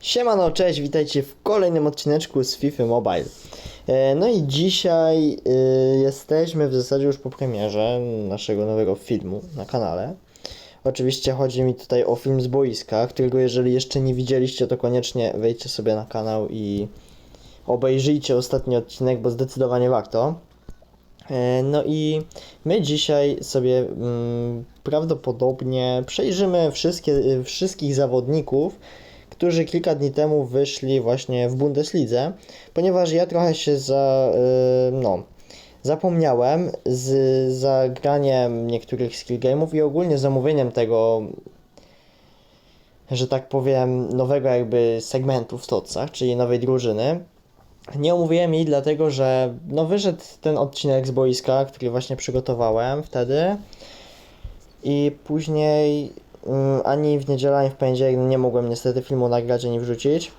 Siemano, cześć, witajcie w kolejnym odcineczku z FIFA Mobile. E, No i dzisiaj y, jesteśmy w zasadzie już po premierze naszego nowego filmu na kanale. Oczywiście chodzi mi tutaj o film z boiska, którego jeżeli jeszcze nie widzieliście, to koniecznie wejdźcie sobie na kanał i obejrzyjcie ostatni odcinek, bo zdecydowanie warto. E, No i my dzisiaj sobie mm, prawdopodobnie przejrzymy wszystkie, wszystkich zawodników, którzy kilka dni temu wyszli właśnie w Bundeslidze, ponieważ ja trochę się za, y, no, zapomniałem z zagraniem niektórych skill game'ów i ogólnie zamówieniem tego, że tak powiem, nowego jakby segmentu w Tocach, czyli nowej drużyny. Nie omówiłem jej dlatego, że no wyszedł ten odcinek z boiska, który właśnie przygotowałem wtedy i później ani w niedzielę, ani w poniedziałek nie mogłem niestety filmu nagrać ani wrzucić.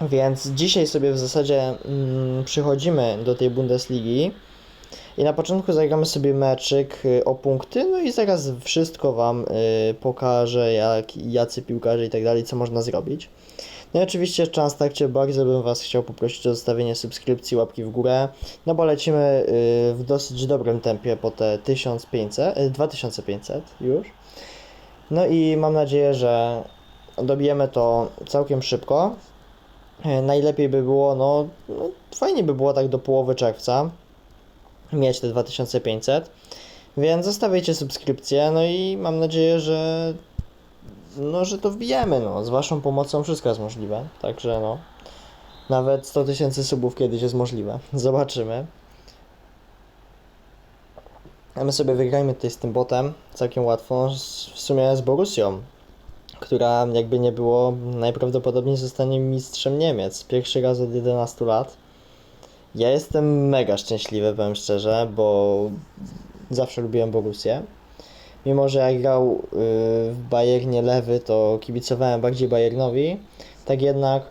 Więc dzisiaj sobie w zasadzie mm, przychodzimy do tej Bundesligi i na początku zagramy sobie meczyk y, o punkty, no i zaraz wszystko Wam y, pokażę, jak, jacy piłkarze i tak dalej, co można zrobić. No i oczywiście czas w trakcie bardzo bym Was chciał poprosić o zostawienie subskrypcji, łapki w górę, no bo lecimy y, w dosyć dobrym tempie po te 1500, y, 2500 już. No i mam nadzieję, że dobijemy to całkiem szybko. E, Najlepiej by było, no, no fajnie by było tak do połowy czerwca mieć te 2500. Więc zostawiajcie subskrypcję, no i mam nadzieję, że no, że to wbijemy, no. Z waszą pomocą wszystko jest możliwe. Także no. Nawet 100 tysięcy subów kiedyś jest możliwe. Zobaczymy. A my sobie wygrajmy tutaj z tym botem całkiem łatwo. W sumie z Borussią, która jakby nie było najprawdopodobniej zostanie mistrzem Niemiec. Pierwszy raz od 11 lat. Ja jestem mega szczęśliwy, powiem szczerze, bo zawsze lubiłem Borussię. Mimo, że jak grał yy, w Bayernie lewy, to kibicowałem bardziej Bayernowi. Tak jednak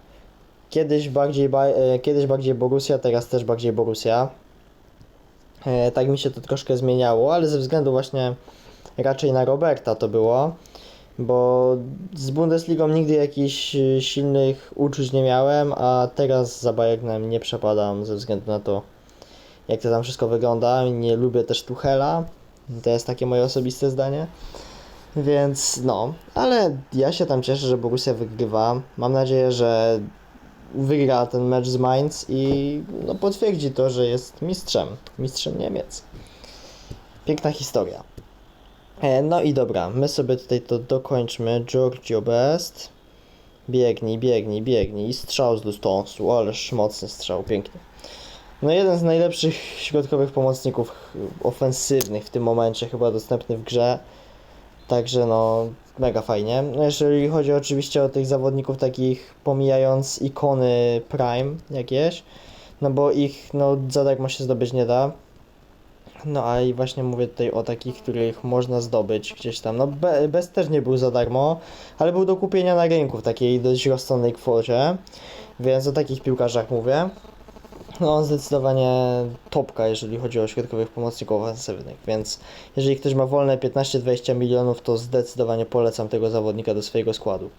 kiedyś bardziej, e, kiedyś bardziej Borussia, teraz też bardziej Borussia. E, tak mi się to troszkę zmieniało, ale ze względu właśnie raczej na Roberta to było, bo z Bundesligą nigdy jakichś y, silnych uczuć nie miałem, a teraz za Bayernem nie przepadam ze względu na to, jak to tam wszystko wygląda. Nie lubię też Tuchela, to jest takie moje osobiste zdanie. Więc no, ale ja się tam cieszę, że Borussia wygrywa. Mam nadzieję, że wygra ten mecz z Mainz i no, potwierdzi to, że jest mistrzem, mistrzem Niemiec. Piękna historia. E, no i dobra, my sobie tutaj to dokończmy. Giorgio Best. Biegnij, biegnij, biegnij. I strzał z dystansu, ależ mocny strzał, pięknie. No jeden z najlepszych środkowych pomocników ofensywnych w tym momencie chyba dostępny w grze. Także no, mega fajnie. No jeżeli chodzi oczywiście o tych zawodników takich pomijając ikony Prime jakieś, no bo ich no za darmo się zdobyć nie da. No a i właśnie mówię tutaj o takich, których można zdobyć gdzieś tam. No Be Bez też nie był za darmo, ale był do kupienia na rynku w takiej dość rozsądnej kwocie. Więc o takich piłkarzach mówię. No on zdecydowanie topka, jeżeli chodzi o środkowych pomocników ofensywnych, więc jeżeli ktoś ma wolne 15-20 milionów, to zdecydowanie polecam tego zawodnika do swojego składu.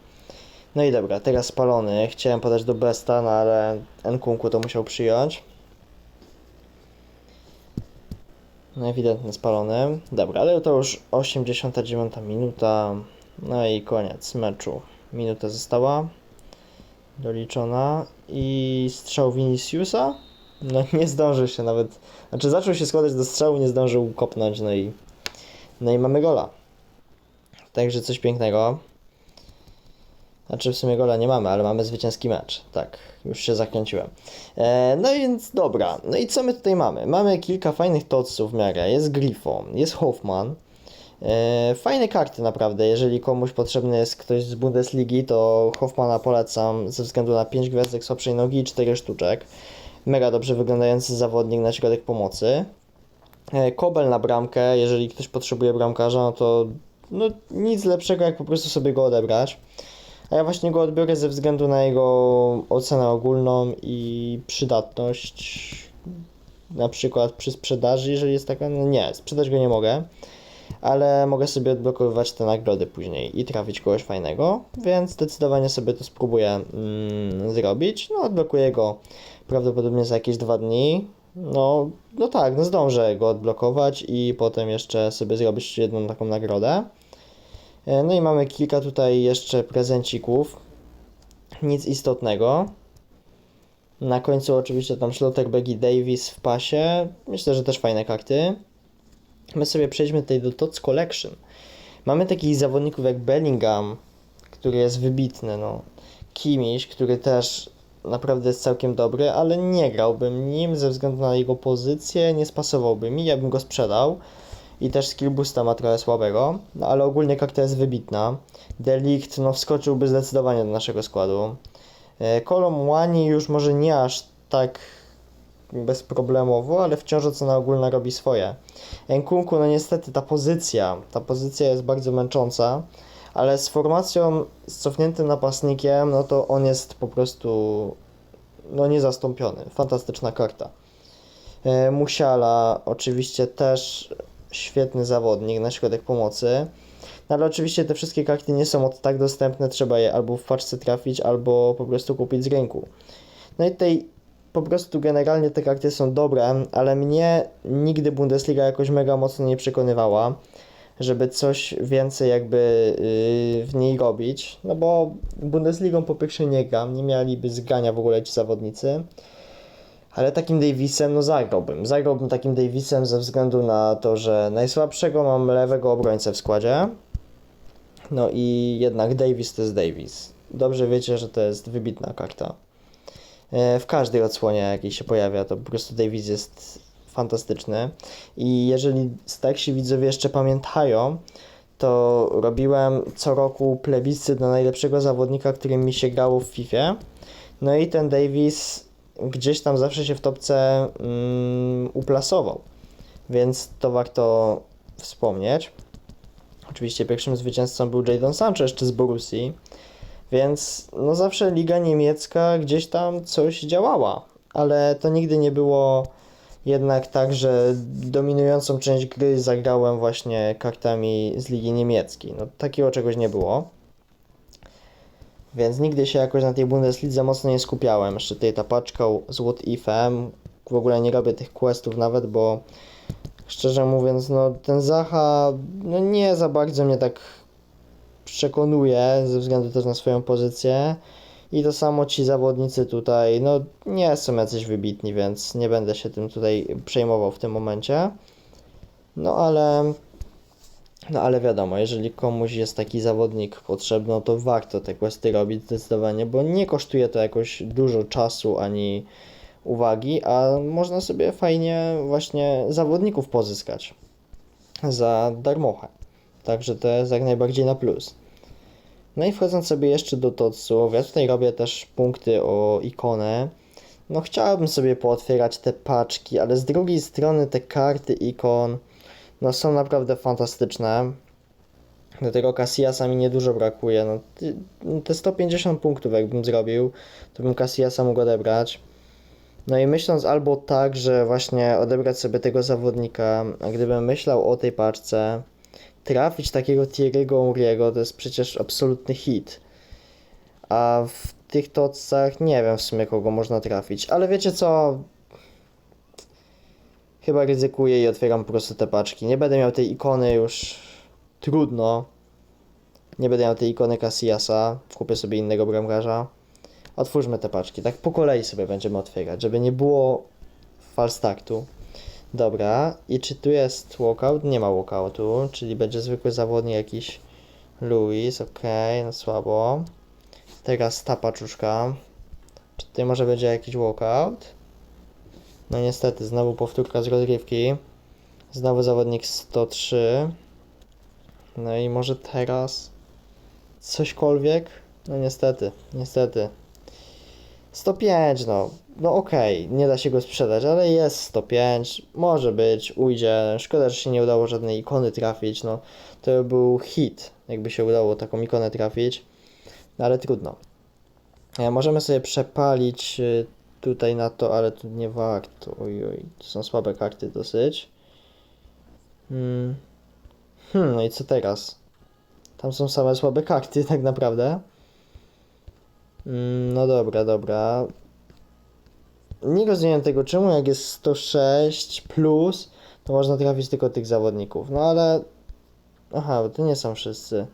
No i dobra, teraz spalony. Chciałem podać do Besta, no ale Nkunku to musiał przyjąć. No ewidentnie spalony. Dobra, ale to już 89 minuta. No i koniec meczu. Minuta została doliczona i strzał Viniciusa. No nie zdążył się nawet. Znaczy zaczął się składać do strzału, nie zdążył kopnąć, no i no i mamy gola. Także coś pięknego. Znaczy w sumie gola nie mamy, ale mamy zwycięski mecz. Tak, już się zakręciłem. E, no więc dobra. No i co my tutaj mamy? Mamy kilka fajnych totsów w miarę. Jest Grifo, jest Hoffman. E, fajne karty naprawdę. Jeżeli komuś potrzebny jest ktoś z Bundesligi, to Hoffmana polecam ze względu na 5 gwiazdek słabszej nogi i 4 sztuczek. Mega dobrze wyglądający zawodnik na środek pomocy. E, Kobel na bramkę, jeżeli ktoś potrzebuje bramkarza, no to no, nic lepszego jak po prostu sobie go odebrać. A ja właśnie go odbiorę ze względu na jego ocenę ogólną i przydatność. Na przykład przy sprzedaży, jeżeli jest taka. No nie, sprzedać go nie mogę. Ale mogę sobie odblokowywać te nagrody później i trafić kogoś fajnego, więc zdecydowanie sobie to spróbuję mm, zrobić. No, odblokuję go prawdopodobnie za jakieś dwa dni. No, no tak, no zdążę go odblokować i potem jeszcze sobie zrobić jedną taką nagrodę. E, No i mamy kilka tutaj jeszcze prezencików. Nic istotnego. Na końcu oczywiście tam Schlotterbeck i Davis w pasie. Myślę, że też fajne karty. My sobie przejdźmy tutaj do TOTS Collection. Mamy takich zawodników jak Bellingham, który jest wybitny, no. Kimiś, który też naprawdę jest całkiem dobry, ale nie grałbym nim ze względu na jego pozycję, nie spasowałby mi, ja bym go sprzedał. I też skill boosta ma trochę słabego, no ale ogólnie karta jest wybitna. Delikt, no wskoczyłby zdecydowanie do naszego składu. E, Kolom Łani już może nie aż tak bezproblemowo, ale wciąż ocena ogólna robi swoje. Enkunku, no niestety ta pozycja, ta pozycja jest bardzo męcząca, ale z formacją z cofniętym napastnikiem, no to on jest po prostu no niezastąpiony. Fantastyczna karta. E, Musiala oczywiście też świetny zawodnik na środek pomocy. No ale oczywiście te wszystkie karty nie są od tak dostępne, trzeba je albo w paczce trafić, albo po prostu kupić z rynku. No i tutaj po prostu generalnie te karty są dobre, ale mnie nigdy Bundesliga jakoś mega mocno nie przekonywała, żeby coś więcej jakby yy, w niej robić, no bo Bundesligą po pierwsze nie gram, nie mieliby zgrania w ogóle ci zawodnicy, ale takim Davisem, no zagrałbym. Zagrałbym takim Davisem ze względu na to, że najsłabszego mam lewego obrońcę w składzie. No i jednak Davis to jest Davis. Dobrze wiecie, że to jest wybitna karta. E, W każdej odsłonie, jakiej się pojawia, to po prostu Davis jest fantastyczny. I jeżeli starsi widzowie jeszcze pamiętają, to robiłem co roku plebiscyt na najlepszego zawodnika, którym mi się grało w FIFA. No i ten Davis gdzieś tam zawsze się w topce mm, uplasował. Więc to warto wspomnieć. Oczywiście pierwszym zwycięzcą był Jadon Sancho jeszcze z Borussii. Więc no zawsze liga niemiecka gdzieś tam coś działała, ale to nigdy nie było jednak tak, że dominującą część gry zagrałem właśnie kartami z ligi niemieckiej. No takiego czegoś nie było. Więc nigdy się jakoś na tej Bundeslidze mocno nie skupiałem. Jeszcze tutaj ta paczka z What Ifem. W ogóle nie robię tych questów nawet, bo szczerze mówiąc, no ten Zaha no nie za bardzo mnie tak przekonuje ze względu też na swoją pozycję. I to samo ci zawodnicy tutaj, no nie są jacyś wybitni, więc nie będę się tym tutaj przejmował w tym momencie. No ale, no ale wiadomo, jeżeli komuś jest taki zawodnik potrzebny, no to warto te questy robić zdecydowanie, bo nie kosztuje to jakoś dużo czasu ani uwagi, a można sobie fajnie właśnie zawodników pozyskać za darmochę. Także to jest jak najbardziej na plus. No i wchodząc sobie jeszcze do TOTSów, ja tutaj robię też punkty o ikonę. No chciałbym sobie pootwierać te paczki, ale z drugiej strony te karty ikon no są naprawdę fantastyczne. Do tego Cassiasa mi niedużo brakuje. No, te 150 punktów jakbym zrobił, to bym Cassiasa mógł odebrać. No i myśląc albo tak, że właśnie odebrać sobie tego zawodnika, a gdybym myślał o tej paczce, trafić takiego Thierry'ego Uriego to jest przecież absolutny hit. A w tych tocach nie wiem w sumie kogo można trafić, ale wiecie co? Chyba ryzykuję i otwieram po prostu te paczki. Nie będę miał tej ikony już trudno. Nie będę miał tej ikony Cassiasa. Kupię sobie innego bramkarza. Otwórzmy te paczki. Tak po kolei sobie będziemy otwierać, żeby nie było false startu. Dobra, i czy tu jest walkout? Nie ma walkoutu, czyli będzie zwykły zawodnik jakiś Luis, okej, no słabo. Teraz ta paczuszka. Czy tutaj może będzie jakiś walkout? No niestety, znowu powtórka z rozgrywki. Znowu zawodnik 103. No i może teraz cośkolwiek? No niestety, niestety. 105, no. No okej, nie da się go sprzedać, ale jest 105, może być, ujdzie. Szkoda, że się nie udało żadnej ikony trafić, no. To by był hit, jakby się udało taką ikonę trafić. No ale trudno. E, Możemy sobie przepalić y, tutaj na to, ale tu nie warto. Oj, oj, to są słabe karty dosyć. Hmm. Hmm, no i co teraz? Tam są same słabe karty, tak naprawdę. Mm, no dobra, dobra. Nie rozumiem tego, czemu jak jest 106 plus, to można trafić tylko tych zawodników. No ale. Aha, bo to nie są wszyscy.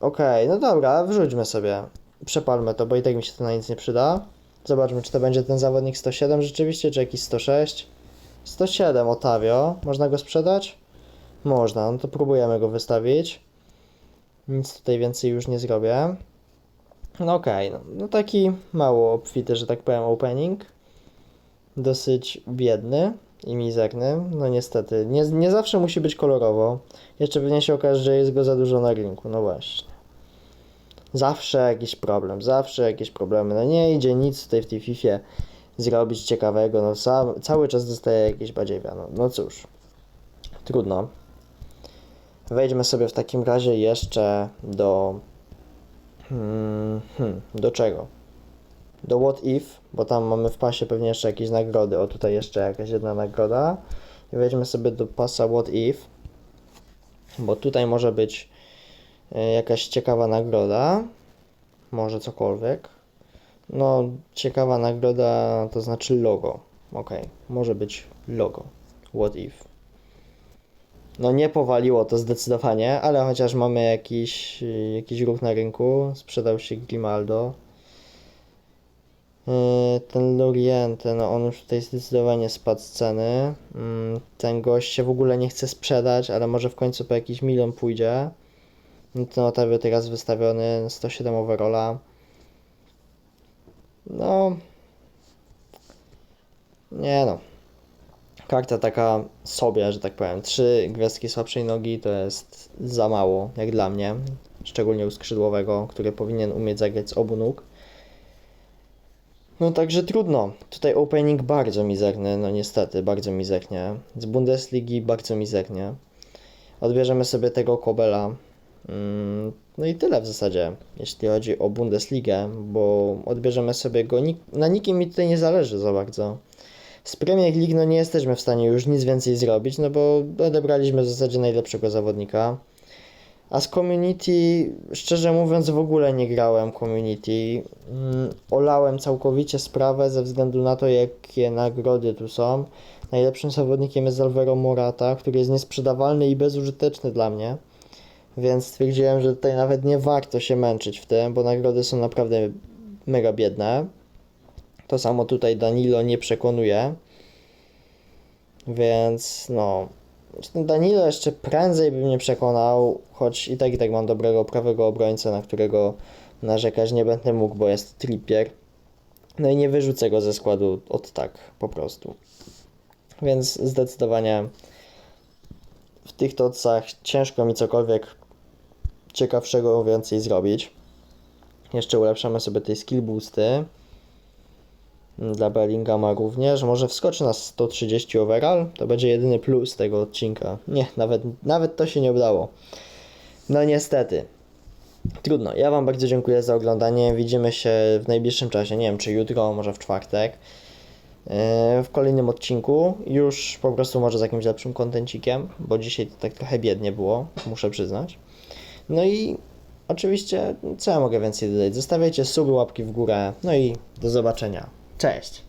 Okej, no dobra, wrzućmy sobie. Przepalmy to, bo i tak mi się to na nic nie przyda. Zobaczmy, czy to będzie ten zawodnik 107 rzeczywiście, czy jakiś 106. 107 Otavio. Można go sprzedać? Można, no to próbujemy go wystawić. Nic tutaj więcej już nie zrobię. No okej, no, no taki mało obfity, że tak powiem, opening. Dosyć biedny i mizerny. No niestety, nie, nie zawsze musi być kolorowo. Jeszcze pewnie się okaże, że jest go za dużo na rynku, no właśnie. Zawsze jakiś problem, zawsze jakieś problemy. No nie idzie nic tutaj w tej Fifie zrobić ciekawego, no ca cały czas dostaje jakieś badziewia, no, no cóż. Trudno. Wejdźmy sobie w takim razie jeszcze do... Hmm, hmm, do czego? Do What If, bo tam mamy w pasie pewnie jeszcze jakieś nagrody. O, tutaj jeszcze jakaś jedna nagroda. I wejdźmy sobie do pasa What If, bo tutaj może być e, jakaś ciekawa nagroda. Może cokolwiek. No, ciekawa nagroda to znaczy logo. Ok, może być logo. What if? No, nie powaliło to zdecydowanie, ale chociaż mamy jakiś, jakiś ruch na rynku. Sprzedał się Grimaldo. Yy, Ten Loriente, no on już tutaj zdecydowanie spadł z ceny. Mm, Ten gość się w ogóle nie chce sprzedać, ale może w końcu po jakiś milion pójdzie. No Ten Otavio teraz wystawiony 107 overalla. No. Nie no. Karta taka sobie, że tak powiem. Trzy gwiazdki słabszej nogi to jest za mało, jak dla mnie. Szczególnie u skrzydłowego, który powinien umieć zagrać z obu nóg. No także trudno. Tutaj opening bardzo mizerny, no niestety, bardzo mizernie. Z Bundesligi bardzo mizernie. Odbierzemy sobie tego Kobela. Mm, No i tyle w zasadzie, jeśli chodzi o Bundesligę, bo odbierzemy sobie go. Na nikim mi tutaj nie zależy za bardzo. Z Premier League no nie jesteśmy w stanie już nic więcej zrobić, no bo odebraliśmy w zasadzie najlepszego zawodnika. A z Community, szczerze mówiąc, w ogóle nie grałem Community. Mm, Olałem całkowicie sprawę ze względu na to, jakie nagrody tu są. Najlepszym zawodnikiem jest Alvaro Morata, który jest niesprzedawalny i bezużyteczny dla mnie. Więc stwierdziłem, że tutaj nawet nie warto się męczyć w tym, bo nagrody są naprawdę mega biedne. To samo tutaj Danilo nie przekonuje. Więc no. Ten Danilo jeszcze prędzej by mnie przekonał, choć i tak i tak mam dobrego prawego obrońcę, na którego narzekać nie będę mógł, bo jest Trippier. No i nie wyrzucę go ze składu od tak, po prostu. Więc zdecydowanie w tych tocach ciężko mi cokolwiek ciekawszego więcej zrobić. Jeszcze ulepszamy sobie tej skill boosty. Dla Bellingama również. Może wskoczy na 130 overall. To będzie jedyny plus tego odcinka. Nie, nawet, nawet to się nie udało. No niestety. Trudno. Ja Wam bardzo dziękuję za oglądanie. Widzimy się w najbliższym czasie. Nie wiem, czy jutro, może w czwartek. Yy, W kolejnym odcinku. Już po prostu może z jakimś lepszym kontencikiem, bo dzisiaj to tak trochę biednie było, muszę przyznać. No i oczywiście, co ja mogę więcej dodać? Zostawiajcie suby, łapki w górę. No i do zobaczenia. Cześć!